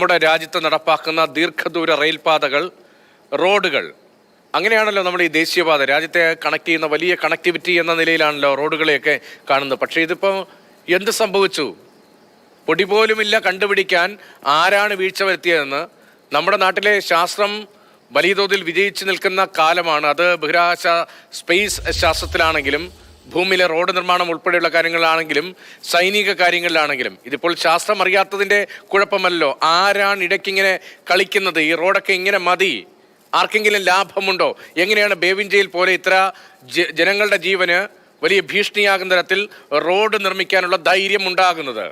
നമ്മുടെ രാജ്യത്ത് നടപ്പാക്കുന്ന ദീർഘദൂര റെയിൽപാതകൾ റോഡുകൾ. അങ്ങനെയാണല്ലോ നമ്മൾ ഈ ദേശീയപാത. രാജ്യത്തെ കണക്ട് ചെയ്യുന്ന വലിയ കണക്ടിവിറ്റി എന്ന നിലയിലാണല്ലോ റോഡുകളെയൊക്കെ കാണുന്നത്. പക്ഷേ ഇതിപ്പോൾ എന്ത് സംഭവിച്ചു? പൊടി പോലുമില്ല കണ്ടുപിടിക്കാൻ ആരാണ് വീഴ്ച വരുത്തിയതെന്ന് നമ്മുടെ നാട്ടിലെ ശാസ്ത്രം വലിയ തോതിൽ വിജയിച്ചു നിൽക്കുന്ന കാലമാണ്. അത് ബഹിരാകാശ സ്പേസ് ശാസ്ത്രത്തിലാണെങ്കിലും ഭൂമിയിലെ റോഡ് നിർമ്മാണം ഉൾപ്പെടെയുള്ള കാര്യങ്ങളാണെങ്കിലും സൈനിക കാര്യങ്ങളിലാണെങ്കിലും ഇതിപ്പോൾ ശാസ്ത്രം അറിയാത്തതിന്റെ കുഴപ്പമല്ലോ. ആരാണ് ഇടയ്ക്കിങ്ങനെ കളിക്കുന്നത്? ഈ റോഡൊക്കെ ഇങ്ങനെ മതി. ആർക്കെങ്കിലും ലാഭമുണ്ടോ? എങ്ങനെയാണ് ബേവിഞ്ചയിൽ പോലെ ഇത്ര ജനങ്ങളുടെ ജീവന് വലിയ ഭീഷണിയാകുന്ന തരത്തിൽ റോഡ് നിർമ്മിക്കാനുള്ള ധൈര്യം ഉണ്ടാകുന്നത്?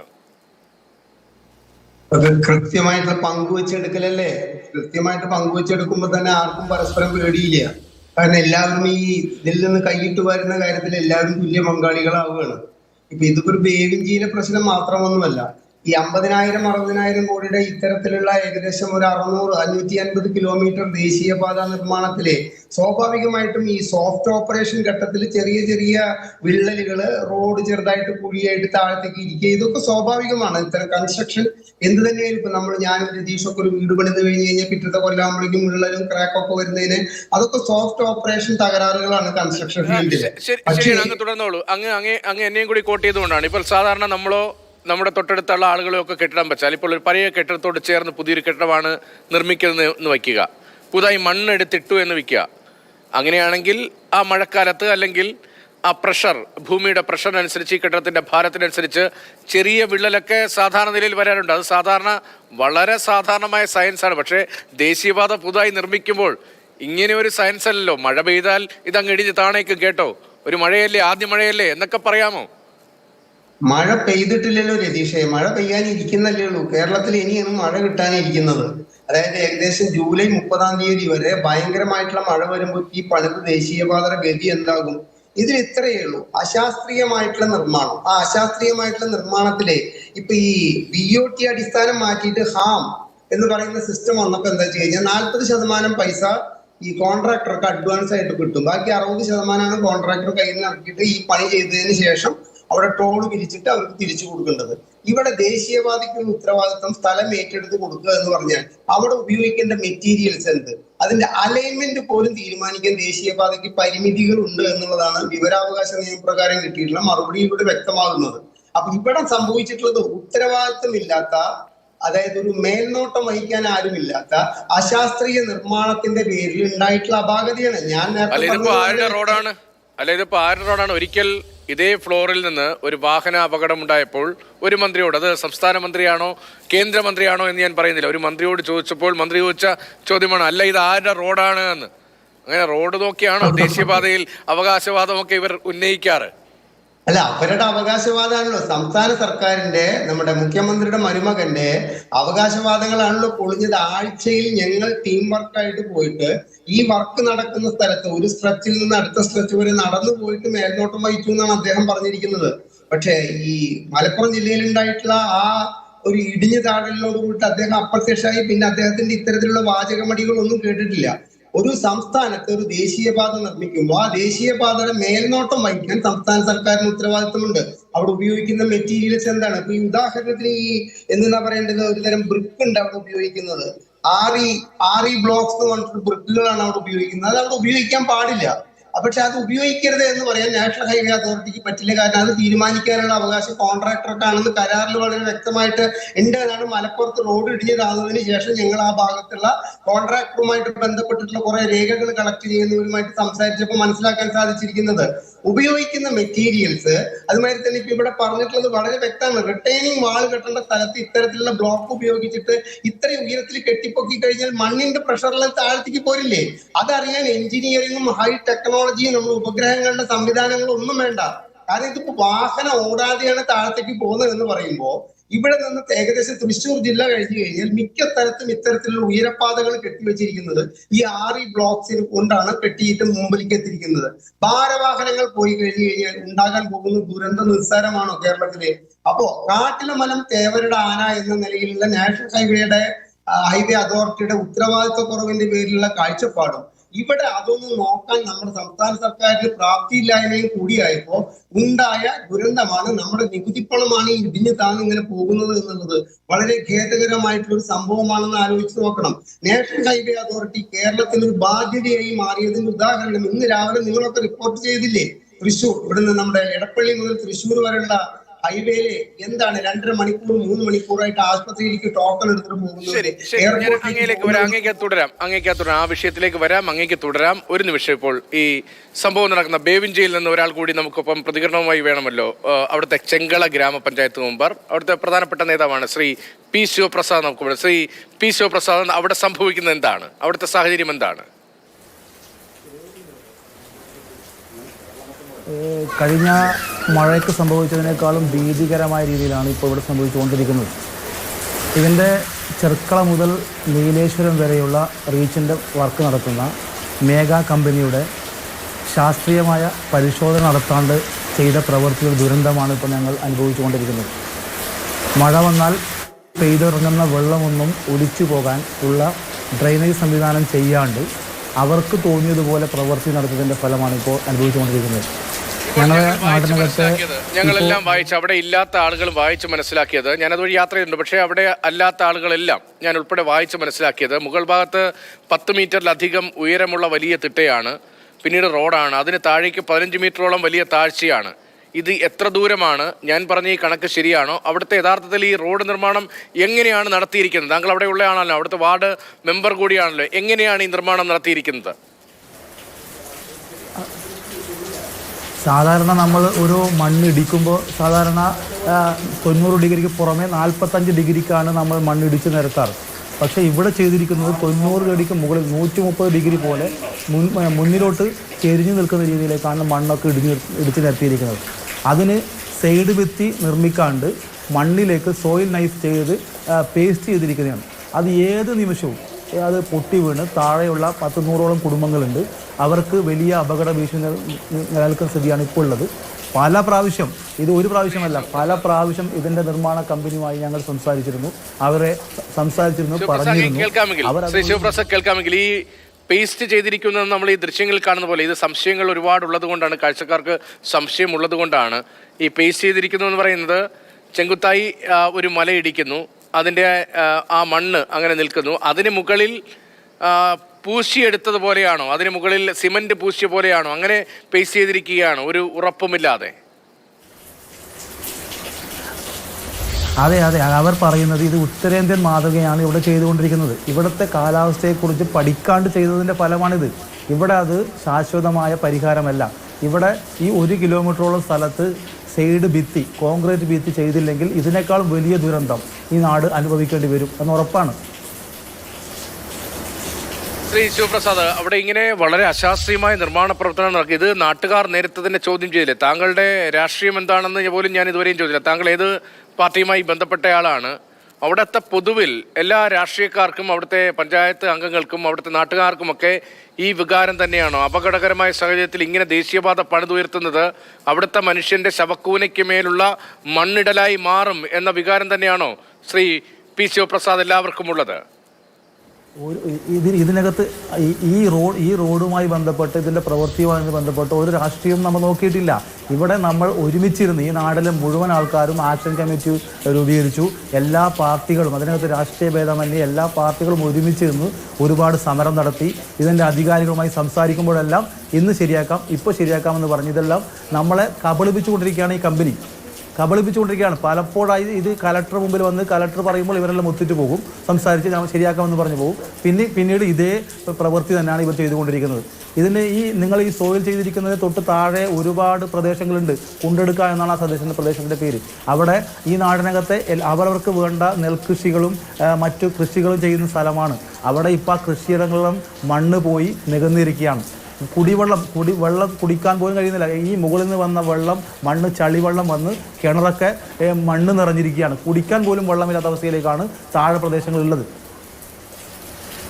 അത് കൃത്യമായിട്ടുള്ള പങ്കുവെച്ചെടുക്കലല്ലേ? കൃത്യമായിട്ട് പങ്കുവെച്ചെടുക്കുമ്പോൾ തന്നെ ആർക്കും പരസ്പരം പേടിയില്ല. കാരണം എല്ലാവരും ഈ ഇതിൽ നിന്ന് കൈയിട്ട് വരുന്ന കാര്യത്തിൽ എല്ലാവരും തുല്യ പങ്കാളികളാവുകയാണ്. ഇപ്പൊ ഇതിപ്പോ ഒരു ബേവിഞ്ചിയിലെ പ്രശ്നം മാത്രമൊന്നുമല്ല. ഈ അമ്പതിനായിരം അറുപതിനായിരം കോടിയുടെ ഇത്തരത്തിലുള്ള ഏകദേശം ഒരു അറുന്നൂറ് അഞ്ഞൂറ്റി അൻപത് കിലോമീറ്റർ ദേശീയപാത നിർമ്മാണത്തിലെ സ്വാഭാവികമായിട്ടും ഈ സോഫ്റ്റ് ഓപ്പറേഷൻ ഘട്ടത്തിൽ ചെറിയ ചെറിയ വിള്ളലുകൾ റോഡ് ചെറുതായിട്ട് കുഴിയായിട്ട് താഴത്തേക്ക് ഇരിക്കുക ഇതൊക്കെ സ്വാഭാവികമാണ്. ഇത്തരം കൺസ്ട്രക്ഷൻ എന്ത് തന്നെയായാലും ഇപ്പൊ നമ്മൾ ഞാനും രതീഷൊക്കെ ഒരു വീട് പണിത് കഴിഞ്ഞ് കഴിഞ്ഞാൽ പിറ്റത്തെ കൊല്ലാകുമ്പോഴേക്കും വിള്ളലും ക്രാക്കൊക്കെ വരുന്നതിന് അതൊക്കെ സോഫ്റ്റ് ഓപ്പറേഷൻ തകരാറുകളാണ് കൺസ്ട്രക്ഷൻ ഫീൽഡിൽ ശരി ശരിയാണ് അങ്ങ് തുടർന്നോളൂ. അങ്ങ് അങ്ങ് അങ്ങ് എന്നെയും കൂടി കോട്ട് ചെയ്തുകൊണ്ടാണ്. ഇപ്പോൾ സാധാരണ നമ്മളോ നമ്മുടെ തൊട്ടടുത്തുള്ള ആളുകളെയൊക്കെ കെട്ടിടം വെച്ചാൽ ഇപ്പോൾ ഒരു പഴയ കെട്ടിടത്തോട് ചേർന്ന് പുതിയൊരു കെട്ടിടമാണ് നിർമ്മിക്കുന്നത് എന്ന് വയ്ക്കുക. പുതുതായി മണ്ണെടുത്തിട്ടു എന്ന് വയ്ക്കുക. അങ്ങനെയാണെങ്കിൽ ആ മഴക്കാലത്ത് അല്ലെങ്കിൽ ആ പ്രഷർ ഭൂമിയുടെ പ്രഷറിനനുസരിച്ച് ഈ കെട്ടിടത്തിന്റെ ഭാരത്തിനനുസരിച്ച് ചെറിയ വിള്ളലൊക്കെ സാധാരണ നിലയിൽ വരാറുണ്ട്. അത് സാധാരണ വളരെ സാധാരണമായ സയൻസാണ് പക്ഷേ ദേശീയപാത പുതുതായി നിർമ്മിക്കുമ്പോൾ ഇങ്ങനെ ഒരു സയൻസ് അല്ലല്ലോ. മഴ പെയ്താൽ ഇതങ്ങ് ഇടിഞ്ഞ് താണേക്ക് കേട്ടോ. ഒരു മഴയല്ലേ? ആദ്യ മഴയല്ലേ? എന്നൊക്കെ പറയാമോ? മഴ പെയ്തിട്ടില്ലല്ലോ രതീഷേ. മഴ പെയ്യാനിരിക്കുന്നല്ലേ ഉള്ളൂ. കേരളത്തിൽ ഇനിയാണ് മഴ കിട്ടാനിരിക്കുന്നത്. അതായത് ഏകദേശം ജൂലൈ മുപ്പതാം തീയതി വരെ ഭയങ്കരമായിട്ടുള്ള മഴ വരുമ്പോൾ ഈ പണിത് ദേശീയപാതയുടെ ഗതി എന്താകും? ഇതിൽ ഇത്രയേ ഉള്ളൂ. അശാസ്ത്രീയമായിട്ടുള്ള നിർമ്മാണം. ആ അശാസ്ത്രീയമായിട്ടുള്ള നിർമ്മാണത്തിലെ ഇപ്പൊ ഈ ബി ഒ ടി അടിസ്ഥാനം മാറ്റിയിട്ട് ഹാം എന്ന് പറയുന്ന സിസ്റ്റം വന്നപ്പോ എന്താ വെച്ച് കഴിഞ്ഞാൽ നാൽപ്പത് ശതമാനം പൈസ ഈ കോൺട്രാക്ടർക്ക് അഡ്വാൻസ് ആയിട്ട് കിട്ടും. ബാക്കി അറുപത് ശതമാനമാണ് കോൺട്രാക്ടർ കയ്യിൽ നിന്ന് ഇറക്കിയിട്ട് ഈ പണി ചെയ്തതിന് ശേഷം അവിടെ ടോൾ പിരിച്ചിട്ട് അവർക്ക് തിരിച്ചു കൊടുക്കേണ്ടത്. ഇവിടെ ദേശീയവാദിക്കുള്ള ഉത്തരവാദിത്വം സ്ഥലം ഏറ്റെടുത്ത് കൊടുക്കുക എന്ന് പറഞ്ഞാൽ അവിടെ ഉപയോഗിക്കേണ്ട മെറ്റീരിയൽസ് എന്ത്? അതിന്റെ അലൈൻമെന്റ് പോലും തീരുമാനിക്കാൻ ദേശീയപാതയ്ക്ക് പരിമിതികൾ ഉണ്ട് എന്നുള്ളതാണ് വിവരാവകാശ നിയമപ്രകാരം കിട്ടിയിട്ടുള്ള ഇവിടെ വ്യക്തമാകുന്നത്. അപ്പൊ ഇവിടെ സംഭവിച്ചിട്ടുള്ളത് ഉത്തരവാദിത്വമില്ലാത്ത അതായത് ഒരു മേൽനോട്ടം വഹിക്കാൻ ആരുമില്ലാത്ത അശാസ്ത്രീയ നിർമ്മാണത്തിന്റെ പേരിൽ ഉണ്ടായിട്ടുള്ള അപാകതയാണ്. ഞാൻ റോഡാണ്? അല്ല ഇതിപ്പോ ആരുടെ റോഡാണ്? ഒരിക്കൽ ഇതേ ഫ്ലോറിൽ നിന്ന് ഒരു വാഹന അപകടമുണ്ടായപ്പോൾ ഒരു മന്ത്രിയോട് അത് സംസ്ഥാന മന്ത്രിയാണോ കേന്ദ്രമന്ത്രിയാണോ എന്ന് ഞാൻ പറയുന്നില്ല. ഒരു മന്ത്രിയോട് ചോദിച്ചപ്പോൾ മന്ത്രി ചോദിച്ച ചോദ്യമാണ് അല്ല ഇത് ആരുടെ റോഡാണ്? എന്ന്. അങ്ങനെ റോഡ് നോക്കിയാണോ ദേശീയപാതയിൽ അവകാശവാദമൊക്കെ ഇവർ ഉന്നയിക്കാറ്. അല്ല അവരുടെ അവകാശവാദമാണല്ലോ. സംസ്ഥാന സർക്കാരിന്റെ നമ്മുടെ മുഖ്യമന്ത്രിയുടെ മരുമകന്റെ അവകാശവാദങ്ങളാണല്ലോ പൊളിഞ്ഞത്. ആഴ്ചയിൽ ഞങ്ങൾ ടീം വർക്കായിട്ട് പോയിട്ട് ഈ വർക്ക് നടക്കുന്ന സ്ഥലത്ത് ഒരു സ്ട്രെച്ചിൽ നിന്ന് അടുത്ത സ്ട്രെച്ച് വരെ നടന്നു പോയിട്ട് മേൽനോട്ടം വഹിച്ചു എന്നാണ് അദ്ദേഹം പറഞ്ഞിരിക്കുന്നത്. പക്ഷേ ഈ മലപ്പുറം ജില്ലയിൽ ഉണ്ടായിട്ടുള്ള ആ ഒരു ഇടിഞ്ഞു താഴലിനോട് കൂടിയിട്ട് അദ്ദേഹം അപ്രത്യക്ഷമായി പിന്നെ അദ്ദേഹത്തിന്റെ ഇത്തരത്തിലുള്ള വാചകമടികളൊന്നും കേട്ടിട്ടില്ല. ഒരു സംസ്ഥാനത്ത് ഒരു ദേശീയപാത നിർമ്മിക്കുമ്പോൾ ആ ദേശീയപാതയുടെ മേൽനോട്ടം വഹിക്കാൻ സംസ്ഥാന സർക്കാരിന് ഉത്തരവാദിത്തമുണ്ട്. അവിടെ ഉപയോഗിക്കുന്ന മെറ്റീരിയൽസ് എന്താണ്? ഇപ്പൊ ഈ ഉദാഹരണത്തിന് ഈ എന്താ പറയേണ്ടത്? ഒരു തരം ബ്രിക്ക് ഉണ്ട് അവിടെ ഉപയോഗിക്കുന്നത്. ആറി ആറി ബ്ലോക്സ് എന്ന് പറഞ്ഞിട്ട് ബ്രിക്കുകളാണ് അവിടെ ഉപയോഗിക്കുന്നത്. അത് അവിടെ ഉപയോഗിക്കാൻ പാടില്ല. പക്ഷെ അത് ഉപയോഗിക്കരുത് എന്ന് പറയാൻ നാഷണൽ ഹൈവേ അതോറിറ്റിക്ക് പറ്റില്ല. കാരണം അത് തീരുമാനിക്കാനുള്ള അവകാശം കോൺട്രാക്ടർക്കാണെന്ന് കരാറിൽ വളരെ വ്യക്തമായിട്ട് ഉണ്ട് എന്നാണ് മലപ്പുറത്ത് റോഡ് ഇടിഞ്ഞു താന്നതിന് ശേഷം ഞങ്ങൾ ആ ഭാഗത്തുള്ള കോൺട്രാക്ടറുമായിട്ട് ബന്ധപ്പെട്ടിട്ടുള്ള കുറെ രേഖകൾ കളക്ട് ചെയ്യുന്നവരുമായിട്ട് സംസാരിച്ചപ്പോൾ മനസ്സിലാക്കാൻ സാധിച്ചിരിക്കുന്നത്. ഉപയോഗിക്കുന്ന മെറ്റീരിയൽസ് അതുമാതിരി തന്നെ ഇപ്പൊ ഇവിടെ പറഞ്ഞിട്ടുള്ളത് വളരെ വ്യക്തമാണ്. റിട്ടൈനിങ് വാൾ കെട്ടേണ്ട സ്ഥലത്ത് ഇത്തരത്തിലുള്ള ബ്ലോക്ക് ഉപയോഗിച്ചിട്ട് ഇത്രയും ഉയരത്തിൽ കെട്ടിപ്പൊക്കി കഴിഞ്ഞാൽ മണ്ണിന്റെ പ്രഷറെല്ലാം താഴത്തേക്ക് പോരില്ലേ? അതറിയാൻ എഞ്ചിനീയറിംഗും ഹൈ ടെക്നോളജിയും നമ്മൾ ഉപഗ്രഹങ്ങളുടെ സംവിധാനങ്ങളും ഒന്നും വേണ്ട. കാരണം ഇതിപ്പോ വാഹനം ഓടാതെയാണ് താഴത്തേക്ക് പോകുന്നത് എന്ന് പറയുമ്പോൾ ഇവിടെ നിന്ന് ഏകദേശം തൃശ്ശൂർ ജില്ല കഴിഞ്ഞു കഴിഞ്ഞാൽ മിക്ക സ്ഥലത്തും ഇത്തരത്തിലുള്ള ഉയരപ്പാതകൾ കെട്ടിവെച്ചിരിക്കുന്നത് ഈ ആറി ബ്ലോക്സിൽ കൊണ്ടാണ് കെട്ടിയിട്ട് മുമ്പിലേക്ക് എത്തിയിരിക്കുന്നത്. ഭാരവാഹനങ്ങൾ പോയി കഴിഞ്ഞു കഴിഞ്ഞാൽ ഉണ്ടാകാൻ പോകുന്ന ദുരന്ത നിസ്സാരമാണോ കേരളത്തിലെ? അപ്പോ കാട്ടിലെ മലം തേവരുടെ ആന എന്ന നിലയിലുള്ള നാഷണൽ ഹൈവേയുടെ ഹൈവേ അതോറിറ്റിയുടെ ഉത്തരവാദിത്വ കുറവിന്റെ പേരിലുള്ള കാഴ്ചപ്പാടും ഇവിടെ അതൊന്നും നോക്കാൻ നമ്മുടെ സംസ്ഥാന സർക്കാരിന് പ്രാപ്തിയില്ലായ്മയും കൂടിയായപ്പോ ഉണ്ടായ ദുരന്തമാണ് നമ്മുടെ നികുതിപ്പണമാണ് ഈ ഇടിഞ്ഞു താന്ന് ഇങ്ങനെ പോകുന്നത് എന്നുള്ളത്. വളരെ ഖേദകരമായിട്ടുള്ള ഒരു സംഭവമാണെന്ന് ആലോചിച്ച് നോക്കണം. നാഷണൽ ഹൈവേ അതോറിറ്റി കേരളത്തിന് ഒരു ബാധ്യതയായി മാറിയതിന്റെ ഉദാഹരണം ഇന്ന് രാവിലെ നിങ്ങളൊക്കെ റിപ്പോർട്ട് ചെയ്തില്ലേ? തൃശൂർ. ഇവിടുന്ന് നമ്മുടെ എടപ്പള്ളി മുതൽ തൃശൂർ വരെയുള്ള ഹൈവേയിൽ എന്താണ് രണ്ടര മണിക്കൂർ മൂന്ന് മണിക്കൂറായിട്ട് ആശുപത്രിയിലേക്ക് ടോക്കൺ എടുത്തിട്ട് പോകുന്നു വരാം. അങ്ങേക്ക് തുടരാം. അങ്ങേക്ക് തുടരാം. ആ വിഷയത്തിലേക്ക് വരാം. അങ്ങേക്ക് തുടരാം. ഒരു നിമിഷം ഇപ്പോൾ ഈ സംഭവം നടക്കുന്ന ബേവിഞ്ചയിൽ നിന്ന് ഒരാൾ കൂടി നമുക്കൊപ്പം പ്രതികരണവുമായി വേണമല്ലോ. അവിടുത്തെ ചെങ്കള ഗ്രാമപഞ്ചായത്ത് മെമ്പർ അവിടുത്തെ പ്രധാനപ്പെട്ട നേതാവാണ് ശ്രീ പി ശിവപ്രസാദ് നമുക്ക് ശ്രീ പി ശിവപ്രസാദ് അവിടെ സംഭവിക്കുന്നത് എന്താണ്? അവിടുത്തെ സാഹചര്യം എന്താണ്? കഴിഞ്ഞ മഴയ്ക്ക് സംഭവിച്ചതിനേക്കാളും ഭീതികരമായ രീതിയിലാണ് ഇപ്പോൾ ഇവിടെ സംഭവിച്ചുകൊണ്ടിരിക്കുന്നത്. ഇതിന്റെ ചെർക്കള മുതൽ നീലേശ്വരം വരെയുള്ള റീച്ചിന്റെ വർക്ക് നടത്തുന്ന മേഘ കമ്പനിയുടെ ശാസ്ത്രീയമായ പരിശോധന നടത്താണ്ട് ചെയ്ത പ്രവൃത്തിയുടെ ദുരന്തമാണ് ഇപ്പോൾ ഞങ്ങൾ അനുഭവിച്ചുകൊണ്ടിരിക്കുന്നത്. മഴ വന്നാൽ പെയ്തിറങ്ങുന്ന വെള്ളമൊന്നും ഒലിച്ചു പോകാൻ ഉള്ള ഡ്രെയിനേജ് സംവിധാനം ചെയ്യാണ്ട് അവർക്ക് തോന്നിയതുപോലെ പ്രവൃത്തി നടത്തിയതിന്റെ ഫലമാണ് ഇപ്പോൾ അനുഭവിച്ചുകൊണ്ടിരിക്കുന്നത്. ഞങ്ങളെല്ലാം വായിച്ച് അവിടെ ഇല്ലാത്ത ആളുകൾ വായിച്ച് മനസ്സിലാക്കിയത്. ഞാൻ അതുവഴി യാത്ര ചെയ്തിട്ടുണ്ട്. പക്ഷേ അവിടെ അല്ലാത്ത ആളുകളെല്ലാം ഞാൻ ഉൾപ്പെടെ വായിച്ച് മനസ്സിലാക്കിയത്. മുകൾ ഭാഗത്ത് പത്ത് മീറ്ററിലധികം ഉയരമുള്ള വലിയ തിട്ടയാണ്. പിന്നീട് റോഡാണ്. അതിന് താഴേക്ക് പതിനഞ്ച് മീറ്ററോളം വലിയ താഴ്ചയാണ്. ഇത് എത്ര ദൂരമാണ്? ഞാൻ പറഞ്ഞ ഈ കണക്ക് ശരിയാണോ? അവിടുത്തെ യഥാർത്ഥത്തിൽ ഈ റോഡ് നിർമ്മാണം എങ്ങനെയാണ് നടത്തിയിരിക്കുന്നത്? താങ്കൾ അവിടെ ഉള്ളയാണല്ലോ അവിടുത്തെ വാർഡ് മെമ്പർ കൂടിയാണല്ലോ. എങ്ങനെയാണ് ഈ നിർമ്മാണം നടത്തിയിരിക്കുന്നത്? സാധാരണ നമ്മൾ ഒരു മണ്ണ് ഇടിക്കുമ്പോൾ സാധാരണ തൊണ്ണൂറ് ഡിഗ്രിക്ക് പുറമെ നാൽപ്പത്തഞ്ച് ഡിഗ്രിക്കാണ് നമ്മൾ മണ്ണ് ഇടിച്ച് നിരത്താറ്. പക്ഷേ ഇവിടെ ചെയ്തിരിക്കുന്നത് തൊണ്ണൂറ് ഡിഗ്രിക്ക് മുകളിൽ നൂറ്റി മുപ്പത് ഡിഗ്രി പോലെ മുൻ മുന്നിലോട്ട് ചെരിഞ്ഞു നിൽക്കുന്ന രീതിയിലേക്കാണ് മണ്ണൊക്കെ ഇടിഞ്ഞ് ഇടിച്ച് നിരത്തിയിരിക്കുന്നത്. അതിന് സൈഡ് ഭിത്തി നിർമ്മിക്കാണ്ട് മണ്ണിലേക്ക് സോയിൽ നൈസ് ചെയ്ത് പേസ്റ്റ് ചെയ്തിരിക്കുന്നതാണ് അത് ഏത് നിമിഷവും അത് പൊട്ടി വീണ് താഴെയുള്ള പത്ത് നൂറോളം കുടുംബങ്ങളുണ്ട്. അവർക്ക് വലിയ അപകട ഭീഷണി നില- നിലനിൽക്കുന്ന സ്ഥിതിയാണ് ഇപ്പോൾ ഉള്ളത്. പല പ്രാവശ്യം ഇത് ഒരു പ്രാവശ്യമല്ല പല പ്രാവശ്യം ഇതിന്റെ നിർമ്മാണ കമ്പനിയുമായി ഞങ്ങൾ സംസാരിച്ചിരുന്നു. അവരെ സംസാരിച്ചിരുന്നു പറഞ്ഞിരുന്നു. കേൾക്കാമെങ്കിൽ ഈ പേസ്റ്റ് ചെയ്തിരിക്കുന്നത് നമ്മൾ ഈ ദൃശ്യങ്ങളിൽ കാണുന്ന പോലെ ഇത് സംശയങ്ങൾ ഒരുപാട് ഉള്ളത് കൊണ്ടാണ് കാഴ്ചക്കാർക്ക് സംശയം ഉള്ളത് കൊണ്ടാണ്. ഈ പേസ്റ്റ് ചെയ്തിരിക്കുന്നു എന്ന് പറയുന്നത് ചെങ്കുത്തായി ഒരു മല ഇടിക്കുന്നു. അതിന്റെ ആ മണ്ണ് അങ്ങനെ നിൽക്കുന്നു. അതിന് മുകളിൽ ആ, പൂശിയെടുത്തത് പോലെയാണോ? അതിന് മുകളിൽ സിമന്റ് പൂശിയ പോലെയാണോ? അങ്ങനെ പേസ് ചെയ്തിരിക്കുകയാണ്. ഒരു ഉറപ്പുമില്ലാതെ. അതെ അതെ. അവർ പറയുന്നത് ഇത് ഉത്തരേന്ത്യൻ മാതൃകയാണ് ഇവിടെ ചെയ്തുകൊണ്ടിരിക്കുന്നത്. ഇവിടുത്തെ കാലാവസ്ഥയെക്കുറിച്ച് പഠിക്കാണ്ട് ചെയ്തതിന്റെ ഫലമാണിത്. ഇവിടെ അത് ശാശ്വതമായ പരിഹാരമല്ല. ഇവിടെ ഈ ഒരു കിലോമീറ്ററോളം സ്ഥലത്ത് സൈഡ് ഭിത്തി കോൺക്രീറ്റ് ഭിത്തി ചെയ്തില്ലെങ്കിൽ ഇതിനേക്കാൾ വലിയ ദുരന്തം ഈ നാട് അനുഭവിക്കേണ്ടി വരും എന്ന് ഉറപ്പാണ്. ശ്രീ ശിവപ്രസാദ് അവിടെ ഇങ്ങനെ വളരെ അശാസ്ത്രീയമായ നിർമ്മാണ പ്രവർത്തനം നടക്കും. ഇത് നാട്ടുകാർ നേരത്തെ തന്നെ ചോദ്യം ചെയ്തില്ലേ? താങ്കളുടെ രാഷ്ട്രീയം എന്താണെന്ന് പോലും ഞാൻ ഇതുവരെയും ചോദിച്ചില്ല. താങ്കൾ ഏത് പാർട്ടിയുമായി ബന്ധപ്പെട്ടയാളാണ് അവിടുത്തെ പൊതുവിൽ എല്ലാ രാഷ്ട്രീയക്കാർക്കും അവിടുത്തെ പഞ്ചായത്ത് അംഗങ്ങൾക്കും അവിടുത്തെ നാട്ടുകാർക്കുമൊക്കെ ഈ വികാരം തന്നെയാണോ? അപകടകരമായ സാഹചര്യത്തിൽ ഇങ്ങനെ ദേശീയപാത പണിതുയർത്തുന്നത് അവിടുത്തെ മനുഷ്യന്റെ ശവക്കൂനയ്ക്ക് മേലുള്ള മണ്ണിടലായി മാറും എന്ന വികാരം തന്നെയാണോ ശ്രീ പി ശിവപ്രസാദ് എല്ലാവർക്കും ഉള്ളത്? ഒരു ഇതിന് ഇതിനകത്ത് ഈ- റോഡ് ഈ റോഡുമായി ബന്ധപ്പെട്ട് ഇതിന്റെ പ്രവൃത്തിയുമായി ബന്ധപ്പെട്ട് ഒരു രാഷ്ട്രീയം നമ്മൾ നോക്കിയിട്ടില്ല. ഇവിടെ നമ്മൾ ഒരുമിച്ചിരുന്ന് ഈ നാടിലെ മുഴുവൻ ആൾക്കാരും ആക്ഷൻ കമ്മിറ്റി രൂപീകരിച്ചു. എല്ലാ പാർട്ടികളും അതിനകത്ത് രാഷ്ട്രീയ ഭേദമന്യേ എല്ലാ പാർട്ടികളും ഒരുമിച്ചിരുന്ന് ഒരുപാട് സമരം നടത്തി. ഇതിന്റെ അധികാരികളുമായി സംസാരിക്കുമ്പോഴെല്ലാം ഇന്ന് ശരിയാക്കാം ഇപ്പോൾ ശരിയാക്കാമെന്ന് പറഞ്ഞ് ഇതെല്ലാം നമ്മളെ കബളിപ്പിച്ചുകൊണ്ടിരിക്കുകയാണ് ഈ കമ്പനി കബളിപ്പിച്ചുകൊണ്ടിരിക്കുകയാണ്. പലപ്പോഴായി ഇത് കലക്ടർ മുമ്പിൽ വന്ന് കലക്ടർ പറയുമ്പോൾ ഇവരെല്ലാം ഒത്തിട്ട് പോകും. സംസാരിച്ച് ഞാൻ ശരിയാക്കാമെന്ന് പറഞ്ഞു പോകും. പിന്നെ പിന്നീട് ഇതേ പ്രവൃത്തി തന്നെയാണ് ഇവർ ചെയ്തുകൊണ്ടിരിക്കുന്നത്. ഇതിന് ഈ നിങ്ങൾ ഈ സോയിൽ ചെയ്തിരിക്കുന്നത് തൊട്ട് താഴെ ഒരുപാട് പ്രദേശങ്ങളുണ്ട്. കുണ്ടെടുക്ക എന്നാണ് ആ പ്രദേശത്തിന്റെ പ്രദേശത്തിന്റെ പേര്. അവിടെ ഈ നാടിനകത്തെ അവരവർക്ക് വേണ്ട നെൽകൃഷികളും മറ്റു കൃഷികളും ചെയ്യുന്ന സ്ഥലമാണ്. അവിടെ ഇപ്പോൾ ആ കൃഷിയിടങ്ങളിലും മണ്ണ് പോയി നികന്നിരിക്കുകയാണ്. കുടിവെള്ളം കുടി വെള്ളം കുടിക്കാൻ പോലും കഴിയുന്നില്ല. ഈ മുകളിൽ നിന്ന് വന്ന വെള്ളം മണ്ണ് ചളിവെള്ളം വന്ന് കിണറൊക്കെ മണ്ണ് നിറഞ്ഞിരിക്കുകയാണ്. കുടിക്കാൻ പോലും വെള്ളമില്ലാത്ത അവസ്ഥയിലേക്കാണ് താഴെ പ്രദേശങ്ങളുള്ളത്.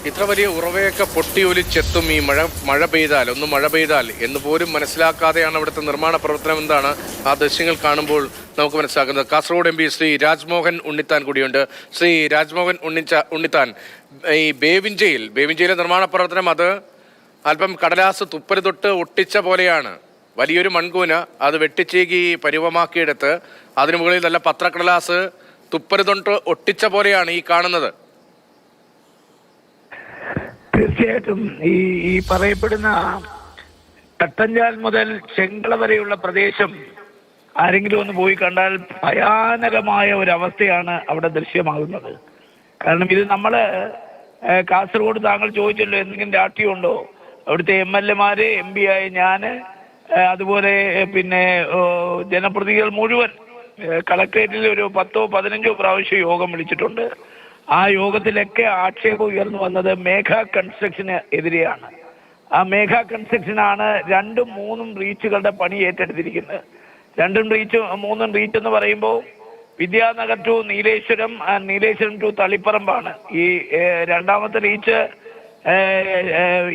ഇത്ര വലിയ ഉറവയൊക്കെ പൊട്ടിയൊലിച്ചെത്തും ഈ മഴ മഴ പെയ്താൽ ഒന്ന് മഴ പെയ്താൽ എന്ന് പോലും മനസ്സിലാക്കാതെയാണ് അവിടുത്തെ നിർമ്മാണ പ്രവർത്തനം എന്താണ് ആ ദൃശ്യങ്ങൾ കാണുമ്പോൾ നമുക്ക് മനസ്സിലാക്കുന്നത്. കാസർഗോഡ് എം പി ശ്രീ രാജ്മോഹൻ ഉണ്ണിത്താൻ കൂടിയുണ്ട്. ശ്രീ രാജ്മോഹൻ ഉണ്ണിച്ച ഉണ്ണിത്താൻ ഈ ബേവിഞ്ചയിൽ ബേവിഞ്ചയിലെ നിർമ്മാണ പ്രവർത്തനം അത് അല്പം കടലാസ് തുപ്പരി തൊട്ട് ഒട്ടിച്ച പോലെയാണ്. വലിയൊരു മൺകൂന അത് വെട്ടിച്ചേകി പരുവമാക്കിയെടുത്ത് അതിനു മുകളിൽ നല്ല പത്രക്കടലാസ് തുപ്പരി തൊട്ട് ഒട്ടിച്ച പോലെയാണ് ഈ കാണുന്നത്. തീർച്ചയായിട്ടും ഈ ഈ പറയപ്പെടുന്ന തട്ടഞ്ചാൽ മുതൽ ചെങ്കള വരെയുള്ള പ്രദേശം ആരെങ്കിലും ഒന്ന് പോയി കണ്ടാൽ ഭയാനകമായ ഒരു അവസ്ഥയാണ് അവിടെ ദൃശ്യമാകുന്നത്. കാരണം ഇത് നമ്മൾ കാസർഗോഡ് താങ്കൾ ചോദിച്ചല്ലോ എന്തെങ്കിലും രാഷ്ട്രീയമുണ്ടോ അവിടുത്തെ എം എൽ എമാര് എം പി ആയ ഞാൻ അതുപോലെ പിന്നെ ജനപ്രതിനിധികൾ മുഴുവൻ കളക്ട്രേറ്റിൽ ഒരു പത്തോ പതിനഞ്ചോ പ്രാവശ്യം യോഗം വിളിച്ചിട്ടുണ്ട്. ആ യോഗത്തിലൊക്കെ ആക്ഷേപം ഉയർന്നു വന്നത് മേഘ കൺസ്ട്രക്ഷന് എതിരെയാണ്. ആ മേഘ കൺസ്ട്രക്ഷനാണ് രണ്ടും മൂന്നും റീച്ചുകളുടെ പണി ഏറ്റെടുത്തിരിക്കുന്നത്. രണ്ടും റീച്ച് മൂന്നും റീച്ച് എന്ന് പറയുമ്പോൾ വിദ്യാനഗർ ടു നീലേശ്വരം നീലേശ്വരം ടു തളിപ്പറമ്പാണ്. ഈ രണ്ടാമത്തെ റീച്ച്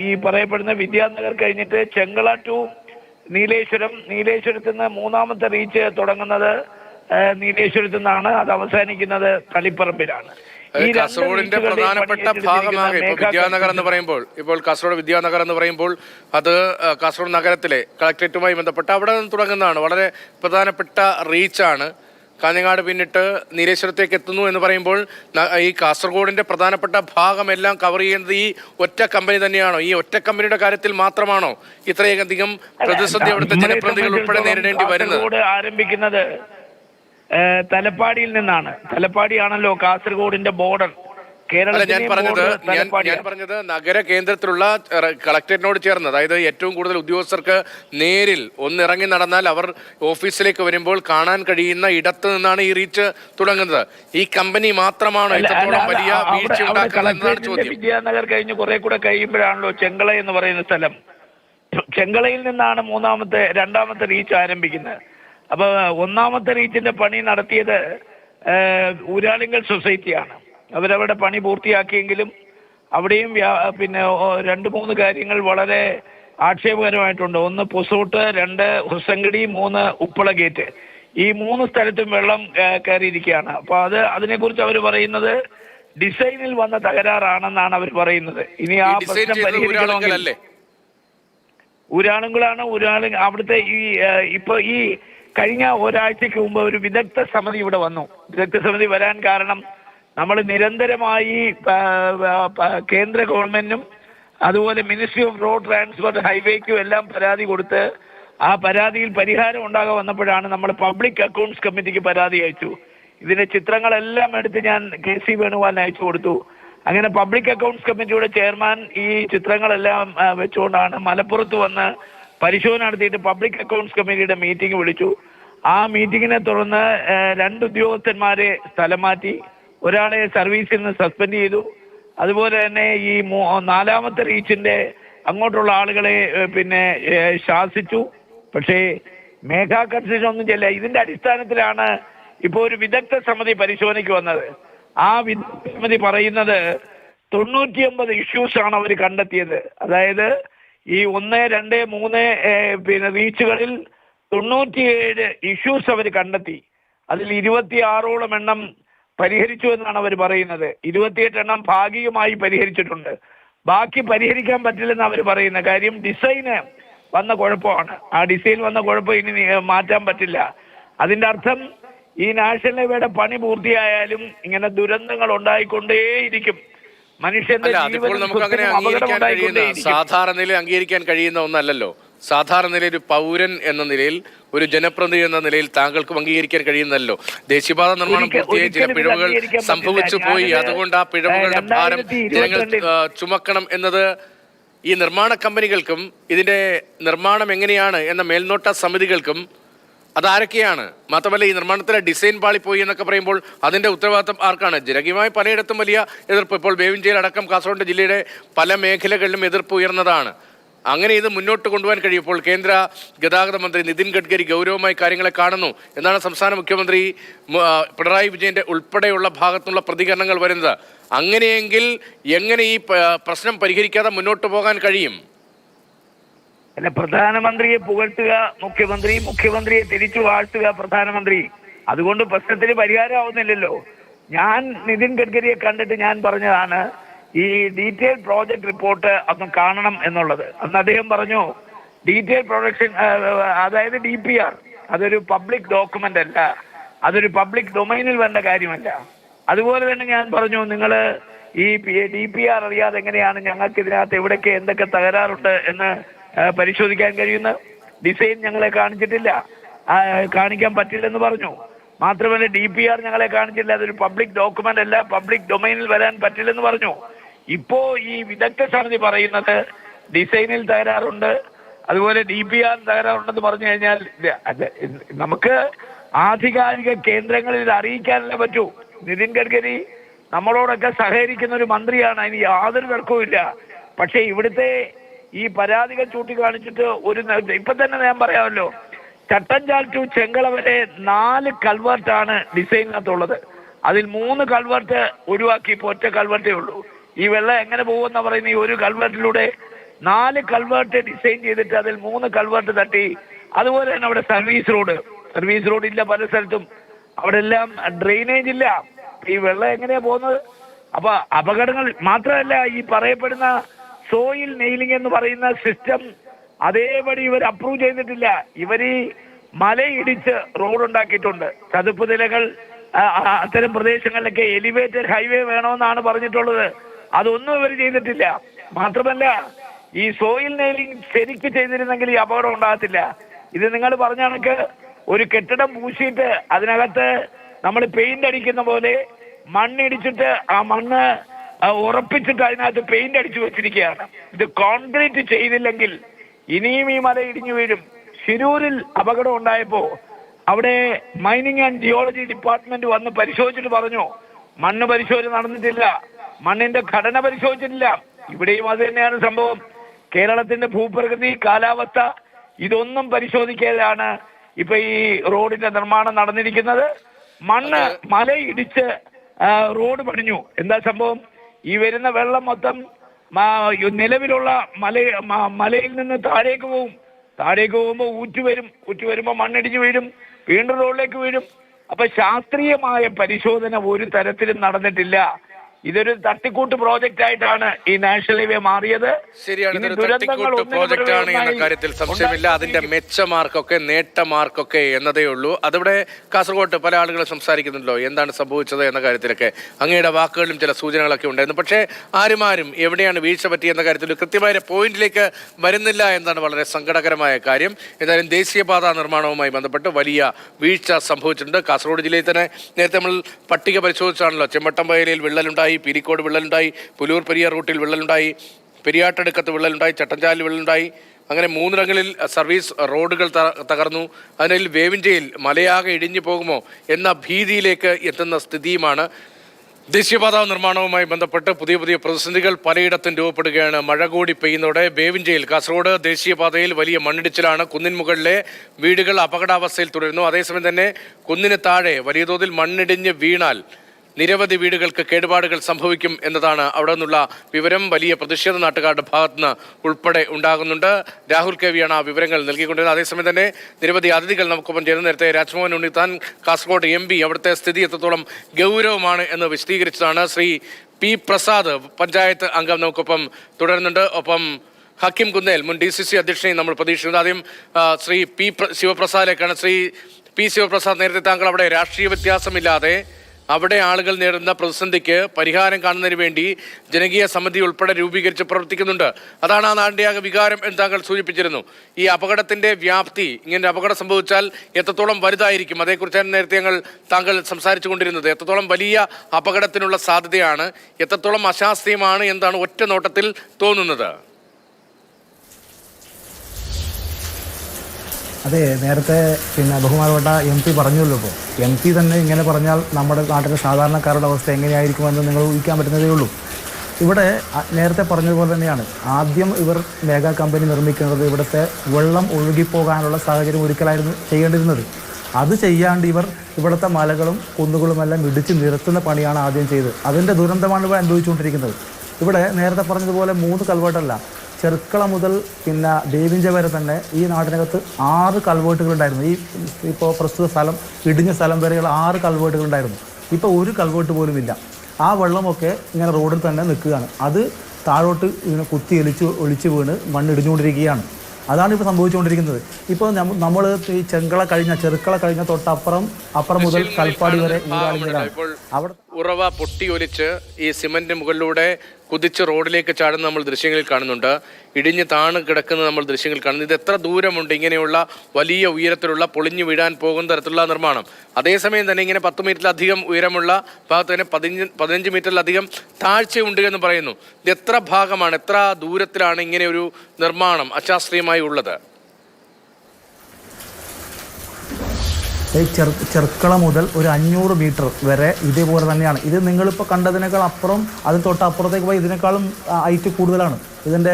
ഈ പറയപ്പെടുന്ന വിദ്യാനഗർ കഴിഞ്ഞിട്ട് ചെങ്കള ടു നീലേശ്വരം. നീലേശ്വരത്ത് നിന്ന് മൂന്നാമത്തെ റീച്ച് തുടങ്ങുന്നത് നീലേശ്വരത്തു നിന്നാണ്. അത് അവസാനിക്കുന്നത് തളിപ്പറമ്പിലാണ്. കാസർഗോഡിന്റെ പ്രധാനപ്പെട്ട ഭാഗമാണ് ഭാഗമാകെ ഇപ്പോൾ വിദ്യാനഗർ എന്ന് പറയുമ്പോൾ. ഇപ്പോൾ കാസർഗോഡ് വിദ്യാനഗർ എന്ന് പറയുമ്പോൾ അത് കാസർഗോഡ് നഗരത്തിലെ കളക്ട്രേറ്റുമായി ബന്ധപ്പെട്ട് അവിടെ നിന്ന് തുടങ്ങുന്നതാണ്. വളരെ പ്രധാനപ്പെട്ട റീച്ചാണ്. കാഞ്ഞങ്ങാട് പിന്നിട്ട് നീലേശ്വരത്തേക്ക് എത്തുന്നു എന്ന് പറയുമ്പോൾ ഈ കാസർഗോഡിന്റെ പ്രധാനപ്പെട്ട ഭാഗമെല്ലാം കവർ ചെയ്യുന്നത് ഈ ഒറ്റ കമ്പനി തന്നെയാണോ? ഈ ഒറ്റ കമ്പനിയുടെ കാര്യത്തിൽ മാത്രമാണോ ഇത്രയധികം പ്രതിസന്ധി അവിടുത്തെ ജനപ്രതികൾ ജനപ്രതിനിധികൾ ഉൾപ്പെടെ നേരിടേണ്ടി വരുന്നത്? ആരംഭിക്കുന്നത് തലപ്പാടിയിൽ നിന്നാണ്. തലപ്പാടിയാണല്ലോ കാസർഗോഡിന്റെ ബോർഡർ അല്ല ഞാൻ പറഞ്ഞത് ഞാൻ പറഞ്ഞത് നഗര കേന്ദ്രത്തിലുള്ള കളക്ടറേറ്റിനോട് ചേർന്ന് അതായത് ഏറ്റവും കൂടുതൽ ഉദ്യോഗസ്ഥർക്ക് നേരിൽ ഒന്നിറങ്ങി നടന്നാൽ അവർ ഓഫീസിലേക്ക് വരുമ്പോൾ കാണാൻ കഴിയുന്ന ഇടത്ത് നിന്നാണ് ഈ റീച്ച് തുടങ്ങുന്നത്. ഈ കമ്പനി മാത്രമാണ് വലിയ വീഴ്ച ഉണ്ടാക്കുന്നത് ചോദ്യം. വിദ്യാനഗർ കഴിഞ്ഞ് കുറെ കൂടെ കഴിയുമ്പോഴാണല്ലോ ചെങ്കള എന്ന് പറയുന്ന സ്ഥലം. ചെങ്കളയിൽ നിന്നാണ് മൂന്നാമത്തെ രണ്ടാമത്തെ റീച്ച് ആരംഭിക്കുന്നത്. അപ്പൊ ഒന്നാമത്തെ റീച്ചിന്റെ പണി നടത്തിയത് ഊരാളിങ്കൽ സൊസൈറ്റിയാണ്. അവരവരുടെ പണി പൂർത്തിയാക്കിയെങ്കിലും അവിടെയും പിന്നെ രണ്ട് മൂന്ന് കാര്യങ്ങൾ വളരെ ആക്ഷേപകരമായിട്ടുണ്ട്. ഒന്ന് പുസൂട്ട് രണ്ട് ഹുസങ്കടി മൂന്ന് ഉപ്പള ഗേറ്റ്. ഈ മൂന്ന് സ്ഥലത്തും വെള്ളം കയറിയിരിക്കുകയാണ്. അപ്പൊ അത് അതിനെക്കുറിച്ച് അവർ പറയുന്നത് ഡിസൈനിൽ വന്ന തകരാറാണെന്നാണ് അവർ പറയുന്നത്. ഇനി ആ പ്രശ്നം പരിഹരിക്കണമെങ്കിൽ ഊരാളുങ്കലല്ലേ? ഊരാളുകളാണ് ഊരാളു അവിടുത്തെ ഈ ഇപ്പൊ ഈ കഴിഞ്ഞ ഒരാഴ്ചക്ക് മുമ്പ് ഒരു വിദഗ്ധ സമിതി ഇവിടെ വന്നു. വിദഗ്ധ സമിതി വരാൻ കാരണം നമ്മൾ നിരന്തരമായി കേന്ദ്ര ഗവൺമെന്റിനും അതുപോലെ മിനിസ്ട്രി ഓഫ് റോഡ് ട്രാൻസ്പോർട്ട് ഹൈവേക്കും എല്ലാം പരാതി കൊടുത്ത് ആ പരാതിയിൽ പരിഹാരം ഉണ്ടാകാൻ വന്നപ്പോഴാണ് നമ്മൾ പബ്ലിക് അക്കൗണ്ട്സ് കമ്മിറ്റിക്ക് പരാതി അയച്ചു. ഇതിന്റെ ചിത്രങ്ങളെല്ലാം എടുത്ത് ഞാൻ കെ സി വേണുഗോപാലിന് അയച്ചു കൊടുത്തു. അങ്ങനെ പബ്ലിക് അക്കൗണ്ട്സ് കമ്മിറ്റിയുടെ ചെയർമാൻ ഈ ചിത്രങ്ങളെല്ലാം വെച്ചുകൊണ്ടാണ് മലപ്പുറത്ത് വന്ന് പരിശോധന നടത്തിയിട്ട് പബ്ലിക് അക്കൗണ്ട്സ് കമ്മിറ്റിയുടെ മീറ്റിംഗ് വിളിച്ചു. ആ മീറ്റിങ്ങിനെ തുടർന്ന് രണ്ട് ഉദ്യോഗസ്ഥന്മാരെ സ്ഥലം മാറ്റി. ഒരാളെ സർവീസിൽ നിന്ന് സസ്പെൻഡ് ചെയ്തു. അതുപോലെ തന്നെ ഈ നാലാമത്തെ റീച്ചിന്റെ അങ്ങോട്ടുള്ള ആളുകളെ പിന്നെ ശാസിച്ചു. പക്ഷേ മേഘാ കൺസ്ട്രക്ഷൻ ചെല്ല ഇതിന്റെ അടിസ്ഥാനത്തിലാണ് ഇപ്പോൾ ഒരു വിദഗ്ധ സമിതി പരിശോധനയ്ക്ക് വന്നത്. ആ വിദഗ്ധ സമിതി പറയുന്നത് തൊണ്ണൂറ്റിയൊമ്പത് ഇഷ്യൂസ് ആണ് അവർ കണ്ടെത്തിയത്. അതായത് ഈ ഒന്ന് രണ്ട് മൂന്ന് പിന്നെ റീച്ചുകളിൽ തൊണ്ണൂറ്റിയേഴ് ഇഷ്യൂസ് അവർ കണ്ടെത്തി. അതിൽ ഇരുപത്തിയാറോളം എണ്ണം പരിഹരിച്ചു എന്നാണ് അവർ പറയുന്നത്. ഇരുപത്തിയെട്ട് എണ്ണം ഭാഗികമായി പരിഹരിച്ചിട്ടുണ്ട്. ബാക്കി പരിഹരിക്കാൻ പറ്റില്ലെന്ന് അവർ പറയുന്ന കാര്യം ഡിസൈന് വന്ന കുഴപ്പമാണ്. ആ ഡിസൈൻ വന്ന കുഴപ്പം ഇനി മാറ്റാൻ പറ്റില്ല. അതിന്റെ അർത്ഥം ഈ നാഷണൽ ഹൈവേയുടെ പണി പൂർത്തിയായാലും ഇങ്ങനെ ദുരന്തങ്ങൾ ഉണ്ടായിക്കൊണ്ടേയിരിക്കും. മനുഷ്യന്റെ അല്ല അതിപ്പോൾ ജീവനും നമുക്ക് അങ്ങനെ അംഗീകരിക്കാൻ കഴിയുന്ന സാധാരണ നിലയിൽ അംഗീകരിക്കാൻ കഴിയുന്ന ഒന്നല്ലല്ലോ. സാധാരണ നിലയിൽ ഒരു പൗരൻ എന്ന നിലയിൽ ഒരു ജനപ്രതിനിധി എന്ന നിലയിൽ താങ്കൾക്കും അംഗീകരിക്കാൻ കഴിയുന്നല്ലോ ദേശീയപാത നിർമ്മാണം പൂർത്തിയായി ചില പിഴവുകൾ സംഭവിച്ചു പോയി. അതുകൊണ്ട് ആ പിഴവുകളുടെ ഭാരം ജനങ്ങൾ ചുമക്കണം എന്നത് ഈ നിർമ്മാണ കമ്പനികൾക്കും ഇതിന്റെ നിർമ്മാണം എങ്ങനെയാണ് എന്ന മേൽനോട്ട സമിതികൾക്കും അതാരൊക്കെയാണ്? മാത്രമല്ല ഈ നിർമ്മാണത്തിലെ ഡിസൈൻ പാളിപ്പോയി എന്നൊക്കെ പറയുമ്പോൾ അതിന്റെ ഉത്തരവാദിത്തം ആർക്കാണ്? ജനകീയമായി പലയിടത്തും വലിയ എതിർപ്പ്. ഇപ്പോൾ ബേവിഞ്ചേരി അടക്കം കാസർഗോഡ് ജില്ലയുടെ പല മേഖലകളിലും എതിർപ്പ് ഉയർന്നതാണ്. അങ്ങനെ ഇത് മുന്നോട്ട് കൊണ്ടുപോകാൻ കഴിയുമ്പോൾ കേന്ദ്ര ഗതാഗത മന്ത്രി നിതിൻ ഗഡ്കരി ഗൗരവമായി കാര്യങ്ങളെ കാണുന്നു. എന്നാണ് സംസ്ഥാന മുഖ്യമന്ത്രി പിണറായി വിജയന്റെ ഉൾപ്പെടെയുള്ള ഭാഗത്തുള്ള പ്രതികരണങ്ങൾ വരുന്നത്. അങ്ങനെയെങ്കിൽ എങ്ങനെ ഈ പ്രശ്നം പരിഹരിക്കാതെ മുന്നോട്ട് പോകാൻ കഴിയും? അല്ല പ്രധാനമന്ത്രിയെ പുകഴ്ത്തുക മുഖ്യമന്ത്രി മുഖ്യമന്ത്രിയെ തിരിച്ചു വാഴ്ത്തുക പ്രധാനമന്ത്രി. അതുകൊണ്ട് പ്രശ്നത്തിന് പരിഹാരമാവുന്നില്ലല്ലോ. ഞാൻ നിതിൻ ഗഡ്കരിയെ കണ്ടിട്ട് ഞാൻ പറഞ്ഞതാണ് ഈ ഡീറ്റെയിൽ പ്രോജക്ട് റിപ്പോർട്ട് അന്ന് കാണണം എന്നുള്ളത്. അന്ന് അദ്ദേഹം പറഞ്ഞു ഡീറ്റെയിൽ പ്രൊഡക്ഷൻ അതായത് ഡി പി ആർ അതൊരു പബ്ലിക് ഡോക്യുമെന്റ് അല്ല. അതൊരു പബ്ലിക് ഡൊമൈനിൽ വേണ്ട കാര്യമല്ല. അതുപോലെ തന്നെ ഞാൻ പറഞ്ഞു നിങ്ങൾ ഈ ഡി പി ആർ അറിയാതെ എങ്ങനെയാണ് ഞങ്ങൾക്ക് ഇതിനകത്ത് എവിടെയൊക്കെ എന്തൊക്കെ തകരാറുണ്ട് എന്ന് പരിശോധിക്കാൻ കഴിയുന്ന ഡിസൈൻ ഞങ്ങളെ കാണിച്ചിട്ടില്ല. കാണിക്കാൻ പറ്റില്ലെന്ന് പറഞ്ഞു. മാത്രമല്ല ഡി പി ആർ ഞങ്ങളെ കാണിച്ചില്ല. അതൊരു പബ്ലിക് ഡോക്യുമെന്റ് അല്ല. പബ്ലിക് ഡൊമൈനിൽ വരാൻ പറ്റില്ലെന്ന് പറഞ്ഞു. ഇപ്പോ ഈ വിദഗ്ധ സമിതി പറയുന്നത് ഡിസൈനിൽ തകരാറുണ്ട്. അതുപോലെ ഡി പി ആർ തകരാറുണ്ടെന്ന് പറഞ്ഞു കഴിഞ്ഞാൽ നമുക്ക് ആധികാരിക കേന്ദ്രങ്ങളിൽ അറിയിക്കാനല്ലേ പറ്റൂ. നിതിൻ ഗഡ്കരി നമ്മളോടൊക്കെ സഹകരിക്കുന്ന ഒരു മന്ത്രിയാണ്. അതിന് യാതൊരു തർക്കവും ഇല്ല പക്ഷേ ഇവിടുത്തെ ഈ പരാതികൾ ചൂണ്ടിക്കാണിച്ചിട്ട് ഒരു ഇപ്പൊ തന്നെ ഞാൻ പറയാമല്ലോ. ചട്ടഞ്ചാൽ ടു ചെങ്കള വരെ നാല് കൾവർട്ടാണ് ഡിസൈനിനകത്തുള്ളത്. അതിൽ മൂന്ന് കൾവർട്ട് ഒഴിവാക്കി ഇപ്പോൾ ഒറ്റ കൾവർട്ടേ ഉള്ളൂ. ഈ വെള്ളം എങ്ങനെ പോകുമെന്ന് പറയുന്ന ഈ ഒരു കൾവേർട്ടിലൂടെ നാല് കൾവേർട്ട് ഡിസൈൻ ചെയ്തിട്ട് അതിൽ മൂന്ന് കൾവേർട്ട് തട്ടി. അതുപോലെ തന്നെ അവിടെ സർവീസ് റോഡ് സർവീസ് റോഡ് ഇല്ല പല സ്ഥലത്തും. അവിടെ എല്ലാം ഡ്രെയിനേജ് ഇല്ല. ഈ വെള്ളം എങ്ങനെയാ പോകുന്നത്? അപ്പൊ അപകടങ്ങൾ മാത്രമല്ല ഈ പറയപ്പെടുന്ന സോയിൽ നെയിലിംഗ് എന്ന് പറയുന്ന സിസ്റ്റം അതേപടി ഇവർ അപ്രൂവ് ചെയ്തിട്ടില്ല. ഇവർ മലയിടിച്ച് റോഡ് ഉണ്ടാക്കിയിട്ടുണ്ട് ചതുപ്പ് നിലകൾ അത്തരം പ്രദേശങ്ങളിലൊക്കെ എലിവേറ്റഡ് ഹൈവേ വേണമെന്നാണ് പറഞ്ഞിട്ടുള്ളത്. അതൊന്നും ഇവർ ചെയ്തിട്ടില്ല. മാത്രമല്ല ഈ സോയിൽ നെയിലിംഗ് ശരിക്ക് ചെയ്തിരുന്നെങ്കിൽ ഈ അപകടം ഉണ്ടാകത്തില്ല. ഇത് നിങ്ങൾ പറഞ്ഞ കണക്ക് ഒരു കെട്ടിടം പൂശിയിട്ട് അതിനകത്ത് നമ്മൾ പെയിന്റ് അടിക്കുന്ന പോലെ മണ്ണിടിച്ചിട്ട് ആ മണ്ണ് ഉറപ്പിച്ചിട്ട് അതിനകത്ത് പെയിന്റ് അടിച്ചു വെച്ചിരിക്കുകയാണ്. ഇത് കോൺക്രീറ്റ് ചെയ്തില്ലെങ്കിൽ ഇനിയും ഈ മല ഇടിഞ്ഞു വീഴും. ശിരൂരിൽ അപകടം ഉണ്ടായപ്പോ അവിടെ മൈനിങ് ആൻഡ് ജിയോളജി ഡിപ്പാർട്ട്മെന്റ് വന്ന് പരിശോധിച്ചിട്ട് പറഞ്ഞു മണ്ണ് പരിശോധന നടന്നിട്ടില്ല. മണ്ണിന്റെ ഘടന പരിശോധിച്ചിട്ടില്ല. ഇവിടെയും അത് തന്നെയാണ് സംഭവം. കേരളത്തിന്റെ ഭൂപ്രകൃതി കാലാവസ്ഥ ഇതൊന്നും പരിശോധിക്കാതെയാണ് ഇപ്പൊ ഈ റോഡിന്റെ നിർമ്മാണം നടന്നിരിക്കുന്നത്. മണ്ണ് മല ഇടിച്ച് റോഡ് പണിഞ്ഞു. എന്താ സംഭവം? ഈ വരുന്ന വെള്ളം മൊത്തം നിലവിലുള്ള മല മലയിൽ നിന്ന് താഴേക്ക് പോവും. താഴേക്ക് പോകുമ്പോൾ ഊറ്റു വരും. ഊറ്റു വരുമ്പോൾ മണ്ണിടിഞ്ഞ് വീഴും. വീണ്ടും റോഡിലേക്ക് വീഴും. അപ്പൊ ശാസ്ത്രീയമായ പരിശോധന ഒരു തരത്തിലും നടന്നിട്ടില്ല. ഇതൊരു തട്ടിക്കൂട്ട് പ്രോജക്റ്റ് ആയിട്ടാണ് ഈ നാഷണൽ ഹൈവേ മാറിയത്. ശരിയാണ് ഇതൊരു തട്ടിക്കൂട്ട് പ്രോജക്റ്റ് ആണ് എന്ന കാര്യത്തിൽ സംശയമില്ല. അതിന്റെ മെച്ചമാർക്കൊക്കെ നേട്ടമാർക്കൊക്കെ മാർക്കൊക്കെ നേട്ട മാർക്കൊക്കെ എന്നതേ ഉള്ളൂ. അതിവിടെ കാസർഗോഡ് പല ആളുകളും സംസാരിക്കുന്നുണ്ടല്ലോ എന്താണ് സംഭവിച്ചത് എന്ന കാര്യത്തിലൊക്കെ. അങ്ങയുടെ വാക്കുകളിലും ചില സൂചനകളൊക്കെ ഉണ്ടായിരുന്നു. പക്ഷേ ആരും ആരും എവിടെയാണ് വീഴ്ച പറ്റിയെന്ന എന്ന കാര്യത്തിൽ കൃത്യമായ പോയിന്റിലേക്ക് വരുന്നില്ല എന്നാണ് വളരെ സങ്കടകരമായ കാര്യം. എന്തായാലും ദേശീയപാത നിർമ്മാണവുമായി ബന്ധപ്പെട്ട് വലിയ വീഴ്ച സംഭവിച്ചിട്ടുണ്ട്. കാസർഗോഡ് ജില്ലയിൽ തന്നെ നേരത്തെ നമ്മൾ പട്ടിക പരിശോധിച്ചാണല്ലോ ചെമ്മട്ടം വയലിൽ വിള്ളലുണ്ടായി പീലിക്കോട് വിള്ളലുണ്ടായി പുലൂർ പെരിയ റൂട്ടിൽ വിള്ളലുണ്ടായി പെരിയാട്ടടുക്കത്ത് വിള്ളലുണ്ടായി ചട്ടഞ്ചാലിൽ വിള്ളലുണ്ടായി. അങ്ങനെ മൂന്നിടങ്ങളിൽ സർവീസ് റോഡുകൾ തകർന്നു. അതിനിൽ വേവിഞ്ചയിൽ മലയാകെ ഇടിഞ്ഞു പോകുമോ എന്ന ഭീതിയിലേക്ക് എത്തുന്ന സ്ഥിതിയുമാണ് ദേശീയപാത നിർമ്മാണവുമായി ബന്ധപ്പെട്ട് പുതിയ പുതിയ പ്രതിസന്ധികൾ പലയിടത്തും രൂപപ്പെടുകയാണ്. മഴ കൂടി പെയ്യുന്നതോടെ ബേവിഞ്ചയിൽ കാസർഗോഡ് ദേശീയപാതയിൽ വലിയ മണ്ണിടിച്ചിലാണ്. കുന്നിൻ മുകളിലെ വീടുകൾ അപകടാവസ്ഥയിൽ തുടരുന്നു. അതേസമയം തന്നെ കുന്നിന് താഴെ വലിയ തോതിൽ മണ്ണിടിഞ്ഞ് വീണാൽ നിരവധി വീടുകൾക്ക് കേടുപാടുകൾ സംഭവിക്കും എന്നതാണ് അവിടെ നിന്നുള്ള വിവരം. വലിയ പ്രതിഷേധ നാട്ടുകാരുടെ ഭാഗത്തുനിന്ന് ഉൾപ്പെടെ ഉണ്ടാകുന്നുണ്ട്. രാഹുൽ കെ വിയാണ് ആ വിവരങ്ങൾ നൽകിക്കൊണ്ടിരുന്നത്. അതേസമയം തന്നെ നിരവധി അതിഥികൾ നമുക്കൊപ്പം ചേർന്ന് നേരത്തെ രാജ്മോഹൻ ഉണ്ണിത്താൻ കാസർഗോഡ് എം പി അവിടുത്തെ സ്ഥിതി എത്രത്തോളം ഗൗരവമാണ് എന്ന് വിശദീകരിച്ചതാണ് ശ്രീ പി പ്രസാദ് പഞ്ചായത്ത് അംഗം നമുക്കൊപ്പം തുടരുന്നുണ്ട്. ഒപ്പം ഹക്കിം കുന്നേൽ മുൻ ഡി സി സി അധ്യക്ഷനെയും നമ്മൾ പ്രതീക്ഷിക്കുന്നത് ആദ്യം ശ്രീ പി പ്ര- ശിവപ്രസാദിലേക്കാണ്. ശ്രീ പി ശിവപ്രസാദ് നേരത്തെ താങ്കൾ അവിടെ രാഷ്ട്രീയ വ്യത്യാസമില്ലാതെ അവിടെ ആളുകൾ നേരിടുന്ന പ്രതിസന്ധിക്ക് പരിഹാരം കാണുന്നതിന് വേണ്ടി ജനകീയ സമിതി ഉൾപ്പെടെ രൂപീകരിച്ച് പ്രവർത്തിക്കുന്നുണ്ട്. അതാണ് ആ നാടിന്റെ ആകെ വികാരം എന്ന് താങ്കൾ സൂചിപ്പിച്ചിരുന്നു. ഈ അപകടത്തിന്റെ വ്യാപ്തി ഇങ്ങനെ അപകടം സംഭവിച്ചാൽ എത്രത്തോളം വലുതായിരിക്കും? അതേക്കുറിച്ചാണ് നേരത്തെ ഞങ്ങൾ താങ്കൾ സംസാരിച്ചു കൊണ്ടിരുന്നത് എത്രത്തോളം വലിയ അപകടത്തിനുള്ള സാധ്യതയാണ് എത്രത്തോളം അശാസ്ത്രീയമാണ് എന്താണ് ഒറ്റ നോട്ടത്തിൽ തോന്നുന്നത്. അതെ നേരത്തെ പിന്നെ ബഹുമാനപ്പെട്ട എം പി പറഞ്ഞല്ലോ ഇപ്പോൾ എം പി തന്നെ ഇങ്ങനെ പറഞ്ഞാൽ നമ്മുടെ നാട്ടിലെ സാധാരണക്കാരുടെ അവസ്ഥ എങ്ങനെയായിരിക്കുമെന്ന് നിങ്ങൾ ഊഹിക്കാൻ പറ്റുന്നതേ ഉള്ളൂ. ഇവിടെ നേരത്തെ പറഞ്ഞതുപോലെ തന്നെയാണ്. ആദ്യം ഇവർ മേഘ കമ്പനി നിർമ്മിക്കുന്നത് ഇവിടുത്തെ വെള്ളം ഒഴുകിപ്പോകാനുള്ള സാഹചര്യം ഒരുക്കലായിരുന്നു ചെയ്യേണ്ടിരുന്നത്. അത് ചെയ്യാണ്ട് ഇവർ ഇവിടുത്തെ മലകളും കുന്നുകളുമെല്ലാം ഇടിച്ച് നിരത്തുന്ന പണിയാണ് ആദ്യം ചെയ്തത്. അതിന്റെ ദുരന്തമാണ് ഇവർ അനുഭവിച്ചുകൊണ്ടിരിക്കുന്നത്. ഇവിടെ നേരത്തെ പറഞ്ഞതുപോലെ മൂന്ന് കൽവേട്ടല്ല ചെറുക്കള മുതൽ പിന്നെ ദേവിഞ്ച വരെ തന്നെ ഈ നാട്ടിനകത്ത് ആറ് കൾവേട്ടുകളുണ്ടായിരുന്നു ഈ ഇപ്പോൾ പ്രസ്തുത സ്ഥലം ഇടിഞ്ഞ സ്ഥലം വരെയുള്ള ആറ് കൾവേട്ടുകളുണ്ടായിരുന്നു ഇപ്പോൾ ഒരു കൾവേട്ട് പോലും ഇല്ല. ആ വെള്ളമൊക്കെ ഇങ്ങനെ റോഡിൽ തന്നെ നിൽക്കുകയാണ്. അത് താഴോട്ട് ഇങ്ങനെ കുത്തി എലിച്ച് ഒളിച്ച് വീണ് മണ്ണിടിഞ്ഞുകൊണ്ടിരിക്കുകയാണ്. അതാണ് ഇപ്പോൾ സംഭവിച്ചുകൊണ്ടിരിക്കുന്നത്. ഇപ്പോൾ നമ്മൾ ഈ ചെങ്കള കഴിഞ്ഞ ചെറുക്കള കഴിഞ്ഞ തൊട്ടപ്പുറം അപ്പുറം മുതൽ കൽപ്പാടി വരെ അവിടെ ഉറവ പൊട്ടി ഒലിച്ച് ഈ സിമന്റ് മുകളിലൂടെ കുതിച്ച് റോഡിലേക്ക് ചാടുന്ന നമ്മൾ ദൃശ്യങ്ങളിൽ കാണുന്നുണ്ട്. ഇടിഞ്ഞ് താണ് കിടക്കുന്ന നമ്മൾ ദൃശ്യങ്ങൾ കാണുന്നു. ഇത് എത്ര ദൂരമുണ്ട്? ഇങ്ങനെയുള്ള വലിയ ഉയരത്തിലുള്ള പൊളിഞ്ഞു വീഴാൻ പോകുന്ന തരത്തിലുള്ള നിർമ്മാണം. അതേസമയം തന്നെ ഇങ്ങനെ പത്ത് മീറ്ററിലധികം ഉയരമുള്ള ഭാഗത്ത് തന്നെ പതിനഞ്ച് പതിനഞ്ച് മീറ്ററിലധികം താഴ്ചയുണ്ട് എന്ന് പറയുന്നു. ഇത് എത്ര ഭാഗമാണ്? എത്ര ദൂരത്തിലാണ് ഇങ്ങനെ ഒരു നിർമ്മാണം അശാസ്ത്രീയമായി ഉള്ളത്? ചെറു ചെറുക്കള മുതൽ ഒരു അഞ്ഞൂറ് മീറ്റർ വരെ ഇതേപോലെ തന്നെയാണ്. ഇത് നിങ്ങളിപ്പോൾ കണ്ടതിനേക്കാൾ അപ്പുറം അതിന് തൊട്ട് അപ്പുറത്തേക്ക് പോയി ഇതിനേക്കാളും ഹൈറ്റ് കൂടുതലാണ്. ഇതിന്റെ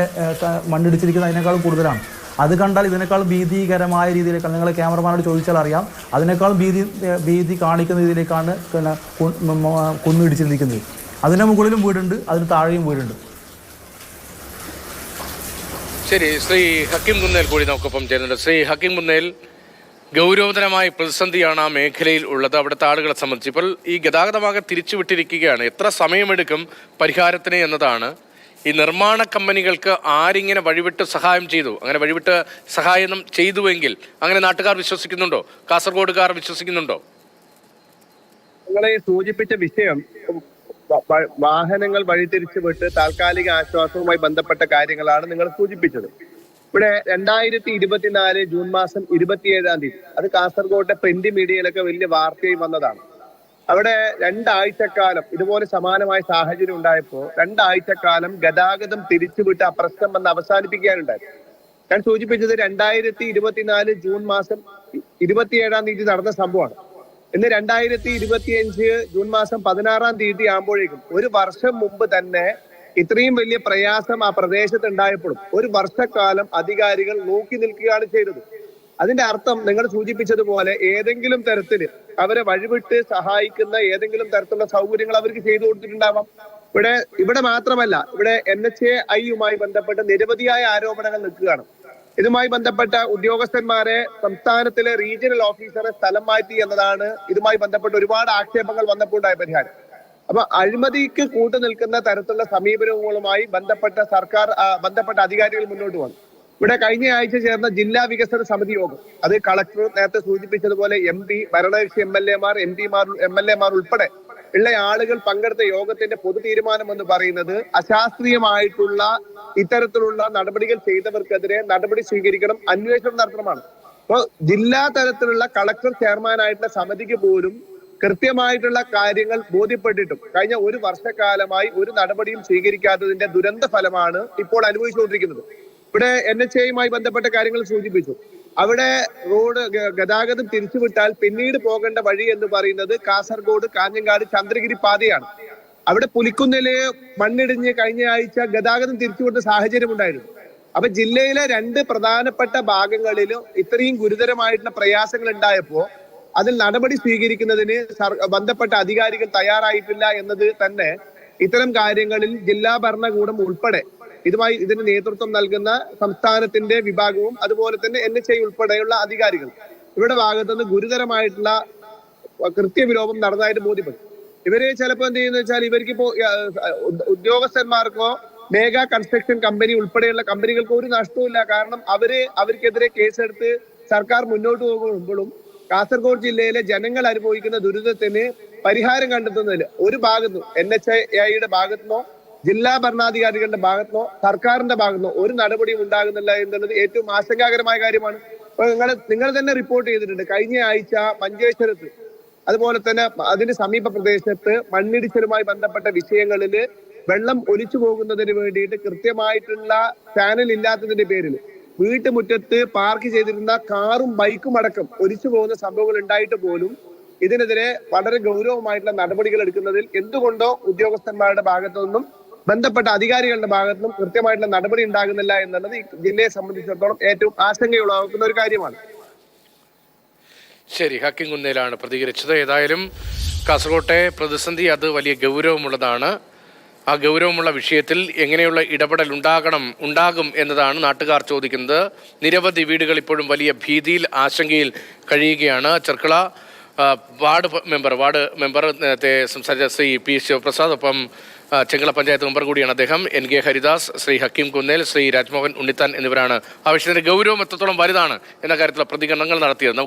മണ്ണിടിച്ചിരിക്കുന്ന അതിനേക്കാളും കൂടുതലാണ്. അത് കണ്ടാൽ ഇതിനേക്കാൾ ഭീതികരമായ രീതിയിലേക്കാണ് നിങ്ങൾ ക്യാമറമാനോട് ചോദിച്ചാൽ അറിയാം. അതിനേക്കാളും ഭീതി ഭീതി കാണിക്കുന്ന രീതിയിലേക്കാണ് പിന്നെ കുന്നിടിച്ചിരിക്കുന്നത്. അതിന് മുകളിലും വീടുണ്ട് അതിന് താഴെയും വീടുണ്ട്. ശരി ശ്രീ ഹക്കിം കുന്നേൽ കൂടി നമുക്കൊപ്പം ചേരുന്നുണ്ട്. ശ്രീ ഹക്കിം കുന്നേൽ ഗൗരവതരമായ പ്രതിസന്ധിയാണ് ആ മേഖലയിൽ ഉള്ളത്. അവിടുത്തെ ആളുകളെ സംബന്ധിച്ച് ഇപ്പോൾ ഈ ഗതാഗതമാകെ തിരിച്ചുവിട്ടിരിക്കുകയാണ്. എത്ര സമയമെടുക്കും പരിഹാരത്തിന് എന്നതാണ്. ഈ നിർമ്മാണ കമ്പനികൾക്ക് ആരിങ്ങനെ വഴിവിട്ട് സഹായം ചെയ്തു? അങ്ങനെ വഴിവിട്ട് സഹായം ചെയ്തുവെങ്കിൽ അങ്ങനെ നാട്ടുകാർ വിശ്വസിക്കുന്നുണ്ടോ? കാസർഗോഡുകാർ വിശ്വസിക്കുന്നുണ്ടോ? നിങ്ങളെ സൂചിപ്പിച്ച വിഷയം വാഹനങ്ങൾ വഴിതിരിച്ചു വിട്ട് താൽക്കാലിക ആശ്വാസവുമായി ബന്ധപ്പെട്ട കാര്യങ്ങളാണ് നിങ്ങൾ സൂചിപ്പിച്ചത്. ഇവിടെ രണ്ടായിരത്തി ഇരുപത്തിനാല് ജൂൺ മാസം ഇരുപത്തിയേഴാം തീയതി. അത് കാസർഗോട്ടെ പ്രിന്റ് മീഡിയയിലൊക്കെ വലിയ വാർത്തയായി വന്നതാണ്. അവിടെ രണ്ടാഴ്ചക്കാലം ഇതുപോലെ സമാനമായ സാഹചര്യം ഉണ്ടായപ്പോ രണ്ടാഴ്ചക്കാലം ഗതാഗതം തിരിച്ചുവിട്ട് ആ പ്രശ്നം വന്ന് അവസാനിപ്പിക്കാനുണ്ടായി. ഞാൻ സൂചിപ്പിച്ചത് രണ്ടായിരത്തി ഇരുപത്തിനാല് ജൂൺ മാസം ഇരുപത്തിയേഴാം തീയതി നടന്ന സംഭവമാണ്. ഇന്ന് രണ്ടായിരത്തി ഇരുപത്തിയഞ്ച് ജൂൺ മാസം പതിനാറാം തീയതി ആകുമ്പോഴേക്കും ഒരു വർഷം മുമ്പ് തന്നെ ഇത്രയും വലിയ പ്രയാസം ആ പ്രദേശത്ത് ഉണ്ടായപ്പോഴും ഒരു വർഷക്കാലം അധികാരികൾ നോക്കി നിൽക്കുകയാണ് ചെയ്തത്. അതിന്റെ അർത്ഥം നിങ്ങൾ സൂചിപ്പിച്ചതുപോലെ ഏതെങ്കിലും തരത്തിൽ അവരെ വഴിവിട്ട് സഹായിക്കുന്ന ഏതെങ്കിലും തരത്തിലുള്ള സൗകര്യങ്ങൾ അവർക്ക് ചെയ്തു കൊടുത്തിട്ടുണ്ടാവാം. ഇവിടെ ഇവിടെ മാത്രമല്ല ഇവിടെ എൻ എച്ച് ഐയുമായി ബന്ധപ്പെട്ട് നിരവധിയായ ആരോപണങ്ങൾ നിൽക്കുകയാണ്. ഇതുമായി ബന്ധപ്പെട്ട ഉദ്യോഗസ്ഥന്മാരെ സംസ്ഥാനത്തിലെ റീജിയണൽ ഓഫീസറെ സ്ഥലം മാറ്റി എന്നതാണ് ഇതുമായി ബന്ധപ്പെട്ട് ഒരുപാട് ആക്ഷേപങ്ങൾ വന്നപ്പോൾ ഉണ്ടായ പരിഹാരം. അപ്പൊ അഴിമതിക്ക് കൂട്ടു നിൽക്കുന്ന തരത്തിലുള്ള സമീപനങ്ങളുമായി ബന്ധപ്പെട്ട സർക്കാർ ബന്ധപ്പെട്ട അധികാരികൾ മുന്നോട്ട് വന്നു. ഇവിടെ കഴിഞ്ഞ ആഴ്ച ചേർന്ന ജില്ലാ വികസന സമിതി യോഗം. അത് കളക്ടർ നേരത്തെ സൂചിപ്പിച്ചതുപോലെ എം പി ഭരണകക്ഷി എം എൽ എമാർ എം പിമാർ എം എൽ എമാർ ഉൾപ്പെടെ ഉള്ള ആളുകൾ പങ്കെടുത്ത യോഗത്തിന്റെ പൊതു തീരുമാനം എന്ന് പറയുന്നത് അശാസ്ത്രീയമായിട്ടുള്ള ഇത്തരത്തിലുള്ള നടപടികൾ ചെയ്തവർക്കെതിരെ നടപടി സ്വീകരിക്കണം അന്വേഷണം നടത്തണമാണ്. അപ്പൊ ജില്ലാ തലത്തിലുള്ള കളക്ടർ ചെയർമാനായിട്ടുള്ള സമിതിക്ക് പോലും കൃത്യമായിട്ടുള്ള കാര്യങ്ങൾ ബോധ്യപ്പെട്ടിട്ടും കഴിഞ്ഞ ഒരു വർഷക്കാലമായി ഒരു നടപടിയും സ്വീകരിക്കാത്തതിന്റെ ദുരന്ത ഫലമാണ് ഇപ്പോൾ അനുഭവിച്ചുകൊണ്ടിരിക്കുന്നത്. ഇവിടെ എൻ എച്ച് എയുമായി ബന്ധപ്പെട്ട കാര്യങ്ങൾ സൂചിപ്പിച്ചു. അവിടെ റോഡ് ഗതാഗതം തിരിച്ചുവിട്ടാൽ പിന്നീട് പോകേണ്ട വഴി എന്ന് പറയുന്നത് കാസർഗോഡ് കാഞ്ഞങ്ങാട് ചന്ദ്രഗിരി പാതയാണ്. അവിടെ പുലിക്കുന്നിൽ മണ്ണിടിഞ്ഞ് കഴിഞ്ഞ ആഴ്ച ഗതാഗതം തിരിച്ചുവിട്ട സാഹചര്യം ഉണ്ടായിരുന്നു. അപ്പൊ ജില്ലയിലെ രണ്ട് പ്രധാനപ്പെട്ട ഭാഗങ്ങളിലും ഇത്രയും ഗുരുതരമായിട്ടുള്ള പ്രയാസങ്ങൾ ഉണ്ടായപ്പോ അതിൽ നടപടി സ്വീകരിക്കുന്നതിന് ബന്ധപ്പെട്ട അധികാരികൾ തയ്യാറായിട്ടില്ല എന്നത് തന്നെ ഇത്തരം കാര്യങ്ങളിൽ ജില്ലാ ഭരണകൂടം ഉൾപ്പെടെ ഇതുമായി ഇതിന് നേതൃത്വം നൽകുന്ന സംസ്ഥാനത്തിന്റെ വിഭാഗവും അതുപോലെ തന്നെ എൻ എച്ച് ഐ ഉൾപ്പെടെയുള്ള അധികാരികൾ. ഇവരുടെ ഭാഗത്തുനിന്ന് ഗുരുതരമായിട്ടുള്ള കൃത്യവിലോപം നടന്നതായിട്ട് ബോധ്യപ്പെട്ടു ഇവർ ചിലപ്പോ എന്ത് ചെയ്യുന്ന വെച്ചാൽ ഇവർക്ക് ഇപ്പോ ഉദ്യോഗസ്ഥന്മാർക്കോ മേഘ കൺസ്ട്രക്ഷൻ കമ്പനി ഉൾപ്പെടെയുള്ള കമ്പനികൾക്ക് ഒരു നഷ്ടവുമില്ല. കാരണം അവർ അവർക്കെതിരെ കേസെടുത്ത് സർക്കാർ മുന്നോട്ട് പോകുമ്പോഴും കാസർഗോഡ് ജില്ലയിലെ ജനങ്ങൾ അനുഭവിക്കുന്ന ദുരിതത്തിന് പരിഹാരം കണ്ടെത്തുന്നതിൽ ഒരു ഭാഗത്തു എൻ എച്ച് ഐയുടെ ഭാഗത്തുനിന്നോ ജില്ലാ ഭരണാധികാരികളുടെ ഭാഗത്തുനിന്നോ സർക്കാരിന്റെ ഭാഗത്തുനിന്നോ ഒരു നടപടിയും ഉണ്ടാകുന്നില്ല എന്നുള്ളത് ഏറ്റവും ആശങ്കാകരമായ കാര്യമാണ്. നിങ്ങൾ നിങ്ങൾ തന്നെ റിപ്പോർട്ട് ചെയ്തിട്ടുണ്ട്. കഴിഞ്ഞ ആഴ്ച മഞ്ചേശ്വരത്ത് അതുപോലെ തന്നെ അതിന് സമീപ പ്രദേശത്ത് മണ്ണിടിച്ചിലുമായി ബന്ധപ്പെട്ട വിഷയങ്ങളിൽ വെള്ളം ഒലിച്ചു പോകുന്നതിന് വേണ്ടിയിട്ട് കൃത്യമായിട്ടുള്ള ചാനൽ ഇല്ലാത്തതിന്റെ പേരിൽ വീട്ടുമുറ്റത്ത് പാർക്ക് ചെയ്തിരുന്ന കാറും ബൈക്കും അടക്കം ഒലിച്ചു പോകുന്ന സംഭവങ്ങൾ ഉണ്ടായിട്ട് പോലും ഇതിനെതിരെ വളരെ ഗൗരവമായിട്ടുള്ള നടപടികൾ എടുക്കുന്നതിൽ എന്തുകൊണ്ടോ ഉദ്യോഗസ്ഥന്മാരുടെ ഭാഗത്തു നിന്നും ബന്ധപ്പെട്ട അധികാരികളുടെ ഭാഗത്തു നിന്നും കൃത്യമായിട്ടുള്ള നടപടി ഉണ്ടാകുന്നില്ല എന്നുള്ളത് ഈ ജില്ലയെ സംബന്ധിച്ചിടത്തോളം ഏറ്റവും ആശങ്കയുളവാക്കുന്ന ഒരു കാര്യമാണ്. ശരി ഹക്കിംഗ് കുന്നേലാണ് പ്രതികരിച്ചത്. ഏതായാലും കാസർകോട്ടെ പ്രതിസന്ധി അത് വലിയ ഗൗരവമുള്ളതാണ്. ആ ഗൗരവമുള്ള വിഷയത്തിൽ എങ്ങനെയുള്ള ഇടപെടൽ ഉണ്ടാകണം ഉണ്ടാകും എന്നതാണ് നാട്ടുകാർ ചോദിക്കുന്നത്. നിരവധി വീടുകൾ ഇപ്പോഴും വലിയ ഭീതിയിൽ ആശങ്കയിൽ കഴിയുകയാണ്. Cherkala ward member ward member നേരത്തെ സംസാരിച്ച ശ്രീ പി ശിവപ്രസാദ് ഒപ്പം ചെങ്കള പഞ്ചായത്ത് മെമ്പർ കൂടിയാണ് അദ്ദേഹം. എൻ കെ ഹരിദാസ് ശ്രീ ഹക്കീം കുന്നേൽ ശ്രീ രാജ്മോഹൻ ഉണ്ണിത്താൻ എന്നിവരാണ് ആവശ്യത്തിന്റെ ഗൗരവം എത്രത്തോളം വലുതാണ് എന്ന കാര്യത്തിലുള്ള പ്രതികരണങ്ങൾ നടത്തിയത്.